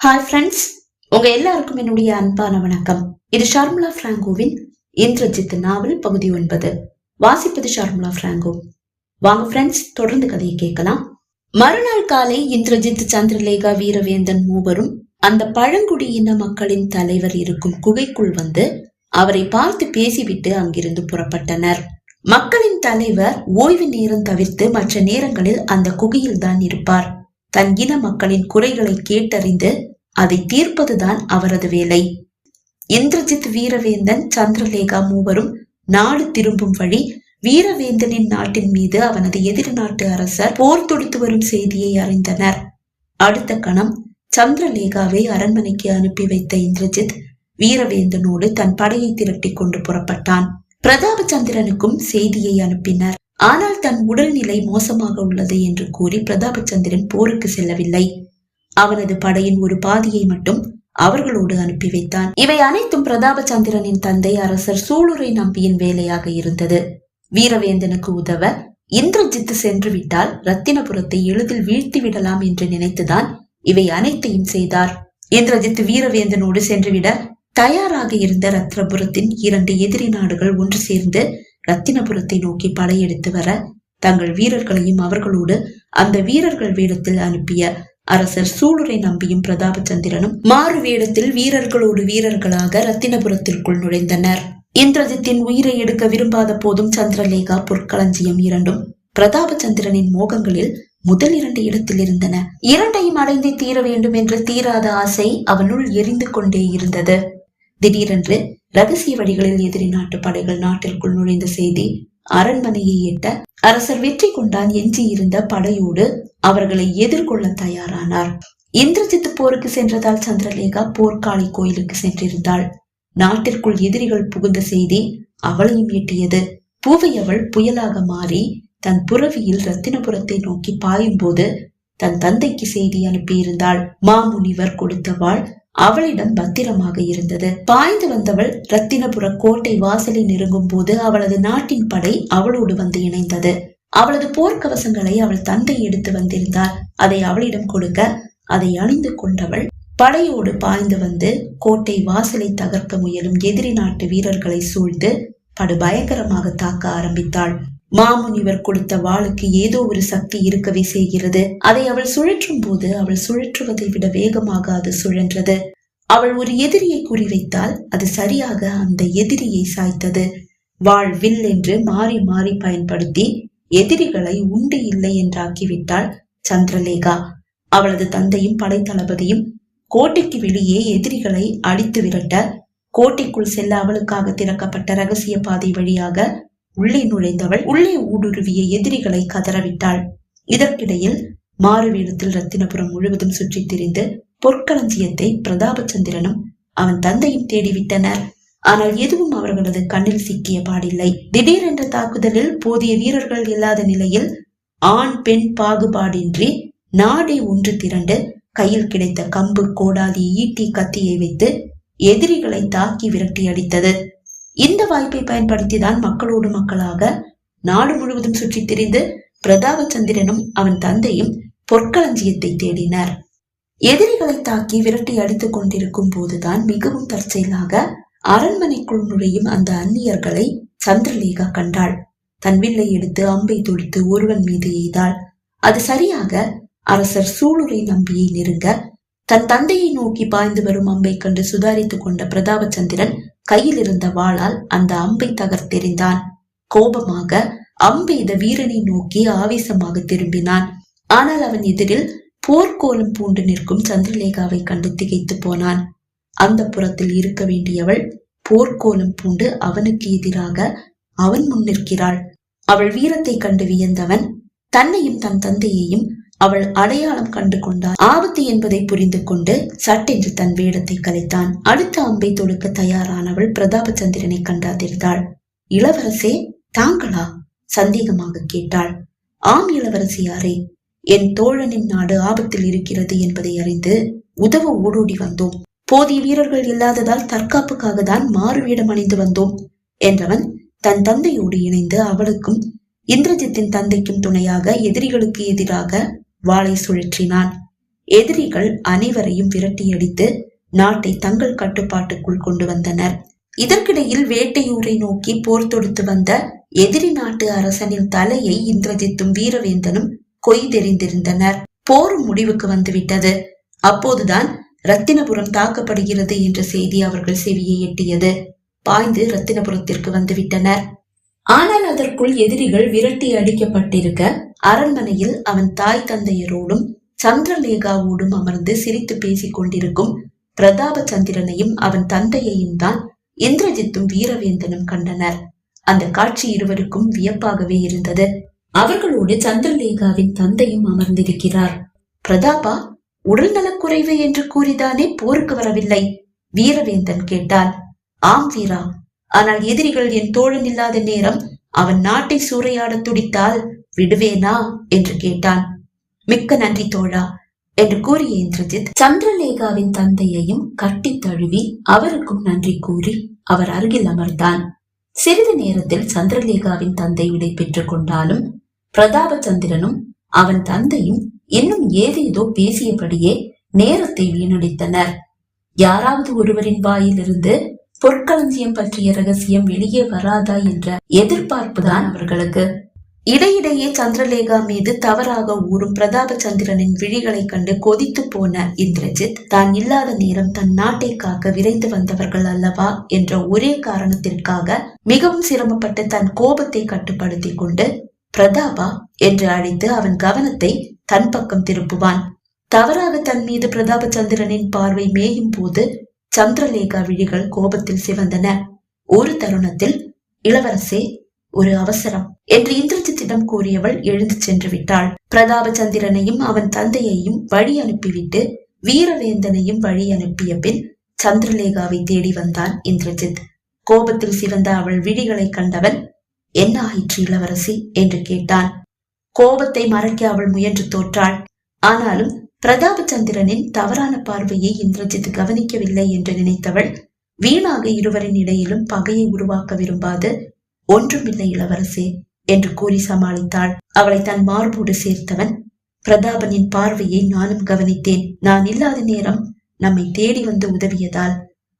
Hi friends உங்க எல்லாருக்கும் என்னுடைய அன்பான வணக்கம். இது ஷார்முலா பிராங்கோவின் இந்திரஜித் நாவல் பகுதி ஒன்பது. வாசிப்பது ஷார்முலா பிராங்கோ வாங்க ஃப்ரெண்ட்ஸ் தொடர்ந்து கதையை கேட்கலாம். மறுநாள் காலை இந்திரஜித் சந்திரலேகா வீரவேந்தன் மூவரும் அந்த பழங்குடியின மக்களின் தலைவர் இருக்கும் குகைக்குள் வந்து அவரை பார்த்து பேசிவிட்டு அங்கிருந்து புறப்பட்டனர். மக்களின் தலைவர் ஓய்வு நேரம் தவிர்த்து மற்ற நேரங்களில் அந்த குகையில் தான் இருப்பார். தன் இன மக்களின் குறைகளை கேட்டறிந்து அதை தீர்ப்பதுதான் அவரது வேலை. இந்திரஜித் வீரவேந்தன் சந்திரலேகா மூவரும் நாடு திரும்பும் வழி வீரவேந்தனின் நாட்டின் மீது அவனது எதிர் நாட்டு அரசர் போர் தொடுத்து வரும் செய்தியை அறிந்தனர். அடுத்த கணம் சந்திரலேகாவை அரண்மனைக்கு அனுப்பி வைத்த இந்திரஜித் வீரவேந்தனோடு தன் படையை திரட்டி கொண்டு புறப்பட்டான். பிரதாபச்சந்திரனுக்கும் செய்தியை அனுப்பினர். ஆனால் தன் உடல்நிலை மோசமாக உள்ளது என்று கூறி பிரதாபச்சந்திரன் போருக்கு செல்லவில்லை. அவனது படையின் ஒரு பாதியை மட்டும் அவர்களோடு அனுப்பி வைத்தான். இவை அனைத்தும் பிரதாபச்சந்திரனின் தந்தை அரசர் சூளுரை நம்பியின் வேலையாக இருந்தது. வீரவேந்தனுக்கு உதவ இந்திரஜித்து சென்று விட்டால் ரத்தினபுரத்தை எளிதில் வீழ்த்தி விடலாம் என்று நினைத்துதான் இவை அனைத்தையும் செய்தார். இந்திரஜித் வீரவேந்தனோடு சென்றுவிட தயாராக இருந்த ரத்னபுரத்தின் இரண்டு எதிரி நாடுகள் ஒன்று சேர்ந்து ரத்தினபுரத்தை நோக்கி படையெடுத்து வர தங்கள் வீரர்களையும் அவர்களோடு அந்த வீரர்கள் வேடத்தில் அனுப்பிய அரசர் சூளுரை நம்பியும் பிரதாபச்சந்திரனும் மாறு வேடத்தில் வீரர்களோடு வீரர்களாக ரத்தினபுரத்திற்குள் நுழைந்தனர். இந்திரஜித்தின் உயிரை எடுக்க விரும்பாத போதும் சந்திரலேகா பொற்களஞ்சியம் இரண்டும் பிரதாபச்சந்திரனின் மோகங்களில் முதல் இரண்டு இடத்தில் இருந்தன இரண்டையும் அடைந்தே தீர வேண்டும் என்ற தீராத ஆசை அவனுள் எரிந்து கொண்டே இருந்தது. திடீரென்று ரகசிய வழிகளில் எதிரி நாட்டு படைகள் நாட்டிற்குள் நுழைந்த செய்தி அரண்மனையை எட்ட அரசர் வெற்றி கொண்டான் எஞ்சி இருந்த படையோடு அவர்களை எதிர்கொள்ள தயாரானார். இந்திரஜித் போருக்கு சென்றதால் சந்திரலேகா போர்க்காளி கோயிலுக்கு சென்றிருந்தாள். நாட்டிற்குள் எதிரிகள் புகுந்த செய்தி அவளையும் எட்டியது. பூவை அவள் புயலாக மாறி தன் புறவியில் ரத்தினபுரத்தை நோக்கி பாயும் போது தன் தந்தைக்கு செய்தி அனுப்பியிருந்தாள். மாமுனிவர் கொடுத்தவாள் அவளிடம் பத்திரமாக இருந்தது. பாய்ந்து வந்தவள் ரத்தினபுர கோட்டை வாசலை நெருங்கும் போது அவளது நாட்டின் படை அவளோடு வந்து இணைந்தது. அவளது போர்க்கவசங்களை அவள் தந்தை எடுத்து வந்திருந்தார். அதை அவளிடம் கொடுக்க அதை அணிந்து கொண்டவள் படையோடு பாய்ந்து வந்து கோட்டை வாசலை தகர்க்க முயலும் எதிரி நாட்டு வீரர்களை சூழ்ந்து படு பயங்கரமாக தாக்க ஆரம்பித்தாள். மாமுனிவர் கொடுத்த வாளுக்கு ஏதோ ஒரு சக்தி இருக்கவே செய்கிறது. அதை அவள் சுழற்றும் போது அவள் சுழற்றுவதை விட வேகமாக அது சுழன்றது. அவள் ஒரு எதிரியை குறிவைத்தால் அது சரியாக அந்த எதிரியை சாய்த்தது. வாழ் வில் என்று மாறி மாறி பயன்படுத்தி எதிரிகளை உண்டு இல்லை என்றாக்கிவிட்டாள் சந்திரலேகா. அவளது தந்தையும் படைத்தளபதியும் கோட்டைக்கு வெளியே எதிரிகளை அடித்து விரட்ட கோட்டைக்குள் செல்ல அவளுக்காக திறக்கப்பட்ட ரகசிய பாதை வழியாக உள்ளே நுழைந்தவள் உள்ளே ஊடுருவிய எதிரிகளை கதறவிட்டாள். இதற்கிடையில் மாறுவேடத்தில் ரத்தினபுரம் முழுவதும் சுற்றித் திரிந்து பொற்களஞ்சியத்தை பிரதாபச்சந்திரனும் அவன் தந்தையும் தேடிவிட்டனர். ஆனால் எதுவும் அவர்களது கண்ணில் சிக்கிய பாடில்லை. திடீரென்ற தாக்குதலில் போதிய வீரர்கள் இல்லாத நிலையில் ஆண் பெண் பாகுபாடின்றி நாடே ஒன்று திரண்டு கையில் கிடைத்த கம்பு கோடாலி ஈட்டி கத்தியை வைத்து எதிரிகளை தாக்கி விரட்டி அடித்தது. இந்த வாய்ப்பை பயன்படுத்திதான் மக்களோடு மக்களாக நாடு முழுவதும் சுற்றித் திரிந்து பிரதாபச்சந்திரனும் அவன் தந்தையும் பொற்களஞ்சியத்தை தேடினர். எதிரிகளை தாக்கி விரட்டி அடித்துக் கொண்டிருக்கும் போதுதான் மிகவும் தற்செயலாக அரண்மனைக்குள் நுழையும் அந்த அந்நியர்களை சந்திரலேகா கண்டாள். தன் வில்லை எடுத்து அம்பை தொடுத்து ஒருவன் மீது எய்தாள். அது சரியாக அரசர் சூளுரை நம்பியை நெருங்க தன் தந்தையை நோக்கி பாய்ந்து வரும் அம்பை கண்டு சுதாரித்துக் கொண்ட பிரதாபச்சந்திரன் கையில் இருந்த வாளால் அந்த அம்பை தகர்த்தெறிந்தான். கோபமாக அம்பெய்த வீரனை நோக்கி ஆவேசமாக திரும்பினான். ஆனால் அவன் எதிரில் போர்க்கோலம் பூண்டு நிற்கும் சந்திரலேகாவை கண்டு திகைத்து போனான். அந்த புறத்தில் இருக்க வேண்டியவள் போர்க்கோலம் பூண்டு அவனுக்கு எதிராக அவன் முன்னிற்கிறாள் அவள் வீரத்தை கண்டு வியந்தவன் தன்னையும் தன் தந்தையையும் அவள் அடையாளம் கண்டு கொண்டாள் ஆபத்து என்பதை புரிந்து கொண்டு சட்டென்று தன் வேடத்தை கலைத்தான். அடுத்த அம்பை தொடுக்க தயாரானவள் பிரதாபச்சந்திரனை கண்டாதிருந்தாள். இளவரசே தாங்களா? சந்தேகமாக கேட்டாள். ஆம் இளவரசியாரே என் தோழனின் நாடு ஆபத்தில் இருக்கிறது என்பதை அறிந்து உதவ ஓடோடி வந்தோம். போதிய வீரர்கள் இல்லாததால் தற்காப்புக்காக தான் மாறு வேடம் அணிந்து வந்தோம் என்றவன் தன் தந்தையோடு இணைந்து அவளுக்கும் இந்திரஜித்தின் தந்தைக்கும் துணையாக எதிரிகளுக்கு எதிராக வாளை சுழற்றினான். எதிரிகள் அனைவரையும் விரட்டியடித்து நாட்டை தங்கள் கட்டுப்பாட்டுக்குள் கொண்டு வந்தனர். இதற்கிடையில் வேட்டையூரை நோக்கி போர் தொடுத்து வந்த எதிரி நாட்டு அரசனின் தலையை இந்திரஜித்தும் வீரவேந்தனும் கொய்தெறிந்திருந்தனர் போர் முடிவுக்கு வந்துவிட்டது. அப்போதுதான் ரத்தினபுரம் தாக்கப்படுகிறது என்ற செய்தி அவர்கள் செவியை எட்டியது. பாய்ந்து ரத்தினபுரத்திற்கு வந்துவிட்டனர். ஆனால் அதற்குள் எதிரிகள் விரட்டி அடிக்கப்பட்டிருக்க அரண்மனையில் அவன் தாய் தந்தையரோடும் சந்திரலேகாவோடும் அமர்ந்து சிரித்து பேசிக் கொண்டிருக்கும் பிரதாப சந்திரனையும் அவன் தந்தையையும் தான் இந்திரஜித்தும் வீரவேந்தனும் கண்டனர். அந்த காட்சி இருவருக்கும் வியப்பாகவே இருந்தது. அவர்களோடு சந்திரலேகாவின் தந்தையும் அமர்ந்திருக்கிறார். பிரதாபா உடல்நலக்குறைவு என்று கூறிதானே போருக்கு வரவில்லை? வீரவேந்தன் கேட்டார் ஆம் வீரா ஆனால் எதிரிகள் என் தோழன் இல்லாத நேரம் அவன் நாட்டை சூறையாட துடித்தால் விடுவேனா? என்று கேட்டான். மிக்க நன்றி தோழா என்று கூறிய இந்திரஜித் சந்திரலேகாவின் தந்தையையும் கட்டி தழுவி அவருக்கும் நன்றி கூறி அவர் அருகில் அமர்ந்தான். சிறிது நேரத்தில் சந்திரலேகாவின் தந்தை விடை பெற்றுக் கொண்டாலும் பிரதாபச்சந்திரனும் அவன் தந்தையும் இன்னும் ஏதேதோ பேசியபடியே நேரத்தை வீணடித்தனர். யாராவது ஒருவரின் வாயிலிருந்து பொற்களஞ்சியம் பற்றிய ரகசியம் வெளியே வராதா என்ற எதிர்பார்ப்புதான் அவர்களுக்கு. இடையிடையே சந்திரலேகா மீது தவறாக ஊறும் பிரதாப சந்திரனின் விழிகளைக் கண்டு கொதித்து போன இந்திரஜித் தான் இல்லாத நேரம் தன் நாட்டை காக்க விரைந்து வந்தவர்கள் அல்லவா? என்ற ஒரே காரணத்திற்காக மிகவும் சிரமப்பட்டு தன் கோபத்தை கட்டுப்படுத்திக் கொண்டு பிரதாபா? என்று அழைத்து அவன் கவனத்தை தன் பக்கம் திருப்புவான். தவறாக தன் மீது பிரதாப சந்திரனின் பார்வை மேயும் போது சந்திரலேகா விழிகள் கோபத்தில் சிவந்தன. ஒரு தருணத்தில் இளவரசே ஒரு அவசரம். என்று இந்திரஜித்திடம் கூறியவள் எழுந்து சென்று விட்டாள் பிரதாபச்சந்திரனையும் அவன் தந்தையையும் வழி அனுப்பிவிட்டு வீரவேந்தனையும் வழி அனுப்பிய பின் சந்திரலேகாவை தேடி வந்தான் இந்திரஜித். கோபத்தில் சிவந்த அவள் விழிகளை கண்டவன் என்ன ஆயிற்று இளவரசி? என்று கேட்டான். கோபத்தை மறைக்க அவள் முயன்று தோற்றாள். ஆனாலும் பிரதாபச்சந்திரனின் தவறான பார்வையை இந்திரஜித் கவனிக்கவில்லை என்று நினைத்தவள் வீணாக இருவரின் இடையிலும் பகையை உருவாக்க விரும்பாது. ஒன்றுமில்லை இளவரசே என்று கூறி சமாளித்தாள். அவளை தன் மார்போடு சேர்த்தவன் பிரதாபனின் பார்வையை நானும் கவனித்தேன். நான் இல்லாத நேரம் நம்மை தேடி வந்து உதவியதால்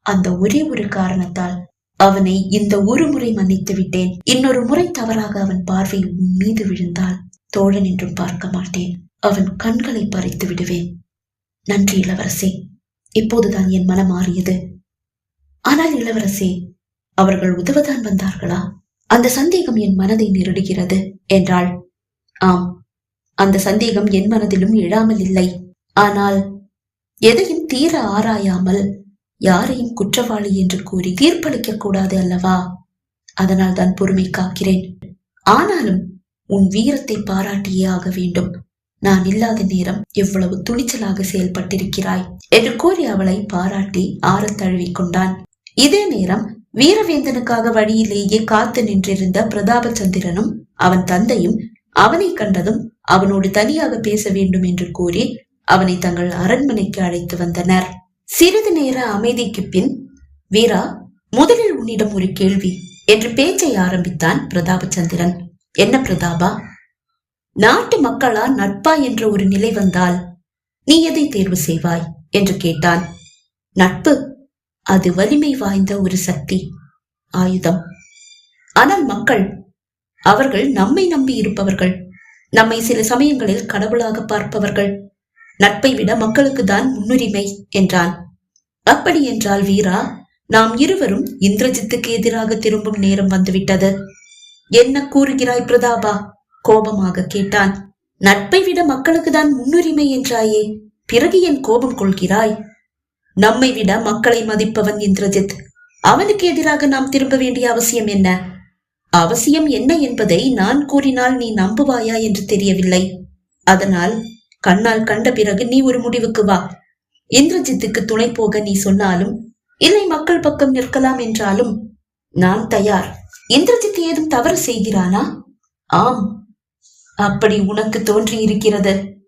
அந்த ஒரே ஒரு காரணத்தால் அவனை இந்த ஒரு முறை மன்னித்து விட்டேன். இன்னொரு முறை தவறாக அவன் பார்வை உன் மீது விழுந்தால் தோழன் என்றும் பார்க்க மாட்டேன். அவன் கண்களை பறித்து விடுவேன். நன்றி இளவரசே. இப்போதுதான் என் மனம் மாறியது. ஆனால் இளவரசே அவர்கள் உதவதான் வந்தார்களா? அந்த சந்தேகம் என் மனதை நெருடுகிறது என்றாள். ஆம் அந்த சந்தேகம் என் மனதிலும் எழாமல் இல்லை. ஆனால் எதையும் தீர ஆராயாமல் யாரையும் குற்றவாளி என்று கூறி தீர்ப்பளிக்க கூடாது அல்லவா? அதனால் தான் பொறுமை காக்கிறேன். ஆனாலும் உன் வீரத்தை பாராட்டியே ஆக வேண்டும். நான் இல்லாத நேரம் எவ்வளவு துணிச்சலாக செயல்பட்டிருக்கிறாய் என்று கூறி அவளை பாராட்டி ஆறத் தழுவிக் கொண்டான். இதே நேரம் வீரவேந்தனுக்காக வழியிலேயே காத்து நின்றிருந்த பிரதாபச்சந்திரனும் அவன் தந்தையும் அவனை கண்டதும் அவனோடு தனியாக பேச வேண்டும் என்று கூறி அவனை தங்கள் அரண்மனைக்கு அழைத்து வந்தனர். சிறிது நேர அமைதிக்கு பின் வீரா முதலில் உன்னிடம் ஒரு கேள்வி என்று பேச்சை ஆரம்பித்தான் பிரதாபச்சந்திரன். என்ன பிரதாபா? நாட்டு மக்களா நட்பா என்ற ஒரு நிலை வந்தால் நீ எதை தேர்வு செய்வாய்? என்று கேட்டான். நட்பு. அது வலிமை வாய்ந்த ஒரு சக்தி. ஆயுதம். ஆனால் மக்கள் அவர்கள் நம்மை நம்பி இருப்பவர்கள் நம்மை சில சமயங்களில் கடவுளாக பார்ப்பவர்கள் நட்பை விட மக்களுக்கு தான் முன்னுரிமை என்றான். அப்படி என்றால் வீரா நாம் இருவரும் இந்திரஜித்துக்கு எதிராக திரும்பும் நேரம் வந்துவிட்டது. என்ன கூறுகிறாய் பிரதாபா? கோபமாக கேட்டான். நட்பை விட மக்களுக்கு தான் முன்னுரிமை என்றாயே பிறகு என் கோபம் கொள்கிறாய்? நம்மை விட மக்களை மதிப்பவன் இந்திரஜித். அவனுக்கு எதிராக நாம் திரும்ப வேண்டிய அவசியம் என்ன? அவசியம் என்ன என்பதை நான் கூறினால் நீ நம்புவாயா என்று தெரியவில்லை. அதனால் கண்ணால் கண்ட பிறகு நீ ஒரு முடிவுக்கு வா. இந்திரஜித்துக்கு துணை போக நீ சொன்னாலும் இல்லை மக்கள் பக்கம் நிற்கலாம் என்றாலும் நான் தயார். இந்திரஜித் ஏதும் தவறு செய்கிறானா? ஆம். அப்படி உனக்கு தோன்றி இருக்கிறது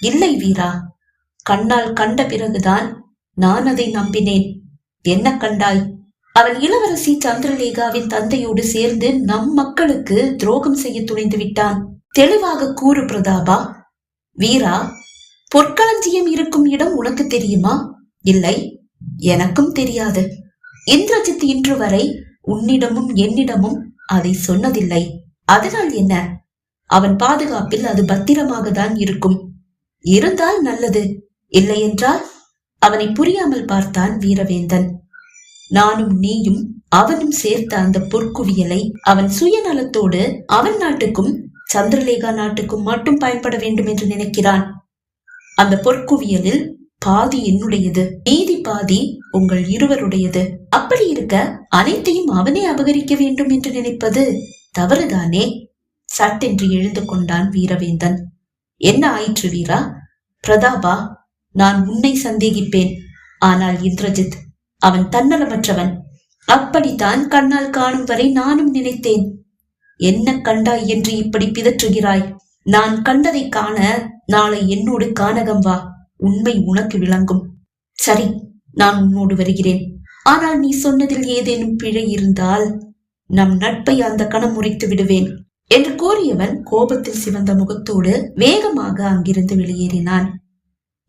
இல்லை வீரா. கண்ணால் கண்ட பிறகுதான் நான் அதை நம்பினேன். என்ன கண்டாய்? அவன் இளவரசி சந்திரலேகாவின் தந்தையோடு சேர்ந்து நம் மக்களுக்கு துரோகம் செய்ய துணிந்து விட்டான். தெளிவாக கூறு பிரதாபா. வீரா பொற்களஞ்சியம் இருக்கும் இடம் உனக்கு தெரியுமா? இல்லை எனக்கும் தெரியாது. இந்திரஜித் இன்று வரை உன்னிடமும் என்னிடமும் அதை சொன்னதில்லை. அதனால் என்ன? அவன் பாதுகாப்பில் அது பத்திரமாக தான் இருக்கும். இருந்தால் நல்லது. இல்லை என்றால் அவனை புரியாமல் பார்த்தான் வீரவேந்தன். நானும் நீயும் அவனும் சேர்த்த அந்த பொற்குவியலை அவன் சுயநலத்தோடு அவன் நாட்டுக்கும் சந்திரலேகா நாட்டுக்கும் மட்டும் பயன்பட வேண்டும் என்று நினைக்கிறான். அந்த பொற்குவியலில் பாதி என்னுடையது மீதி பாதி உங்கள் இருவருடையது. அப்படி இருக்க அனைத்தையும் அவனே அபகரிக்க வேண்டும் என்று நினைப்பது தவறுதானே? சட்டென்று எழுந்து கொண்டான் வீரவேந்தன். என்ன ஆயிற்று வீரா? பிரதாபா நான் உன்னை சந்தேகிப்பேன். ஆனால் இந்திரஜித் அவன் தன்னலமற்றவன். அப்படித்தான் கண்ணால் காணும் வரை நானும் நினைத்தேன். என்ன கண்டாய் என்று இப்படி பிதற்றுகிறாய்? நான் கண்டதை காண நாளை என்னோடு கானகம் வா. உண்மை உனக்கு விளங்கும். சரி நான் உன்னோடு வருகிறேன். ஆனால் நீ சொன்னதில் ஏதேனும் பிழை இருந்தால் நம் நட்பை அந்த கணம் முறித்து விடுவேன் என்று கூறியவன் கோபத்தில் சிவந்த முகத்தோடு வேகமாக அங்கிருந்து வெளியேறினான்.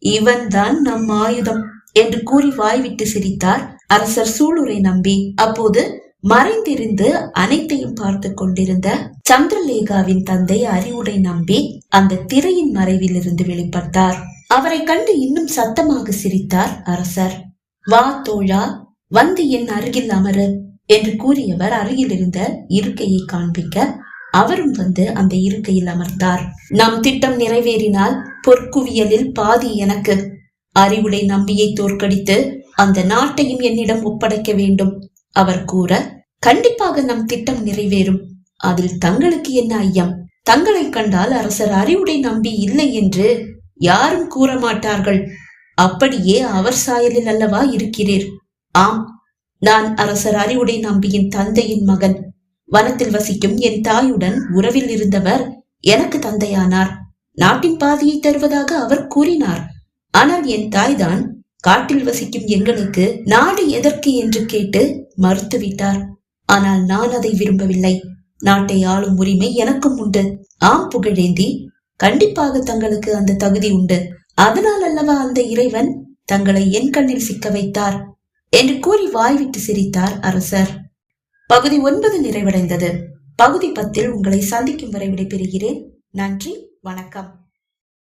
இவன்தான் நம் ஆயுதம் என்று கூறி வாய்விட்டு சிரித்தார் அரசர் சூளுரை நம்பி. அப்போது மறைந்திருந்து அனைத்தையும் பார்த்து கொண்டிருந்த சந்திரலேகாவின் தந்தை அறிவுடை நம்பி அந்த திரையின் மறைவில் இருந்து வெளிப்பட்டார். அவரை கண்டு இன்னும் சத்தமாக சிரித்தார் அரசர். வா தோழா வந்து என் அருகில் அமரு என்று கூறியவர் அருகில் இருந்த இருக்கையை காண்பிக்க அவரும் வந்து அந்த இருக்கையில் அமர்ந்தார். நம் திட்டம் நிறைவேறினால் பொற்குவியலில் பாதி எனக்கு. அறிவுடை நம்பியை தோற்கடித்து அந்த நாட்டையும் என்னிடம் ஒப்படைக்க வேண்டும். அவர் கூற கண்டிப்பாக நம் திட்டம் நிறைவேறும். அதில் தங்களுக்கு என்ன ஐயம்? தங்களை கண்டால் அரசர் அறிவுடை நம்பி இல்லை என்று யாரும் கூற மாட்டார்கள். அப்படியே அவர் சாயலில் அல்லவா இருக்கிறீர்? ஆம் நான் அரசர் அறிவுடை நம்பியின் தந்தையின் மகன். வனத்தில் வசிக்கும் என் தாயுடன் உறவில் இருந்தவர் எனக்கு தந்தையானார். நாட்டின் பாதியை தருவதாக அவர் கூறினார். ஆனால் என் தாய்தான் காட்டில் வசிக்கும் எங்களுக்கு நாடு எதற்கு என்று கேட்டு மறுத்துவிட்டார். ஆனால் நான் அதை விரும்பவில்லை. நாட்டை ஆளும் உரிமை எனக்கும் உண்டு. ஆம் புகழேந்தி கண்டிப்பாக தங்களுக்கு அந்த தகுதி உண்டு. அதனால் அல்லவா அந்த இறைவன் தங்களை என் கண்ணில் சிக்க வைத்தார்? என்று கூறி வாய்விட்டு சிரித்தார் அரசர். பகுதி ஒன்பது நிறைவடைந்தது. பகுதி பத்தில் உங்களை சந்திக்கும் வரை விடைபெறுகிறேன். நன்றி வணக்கம்.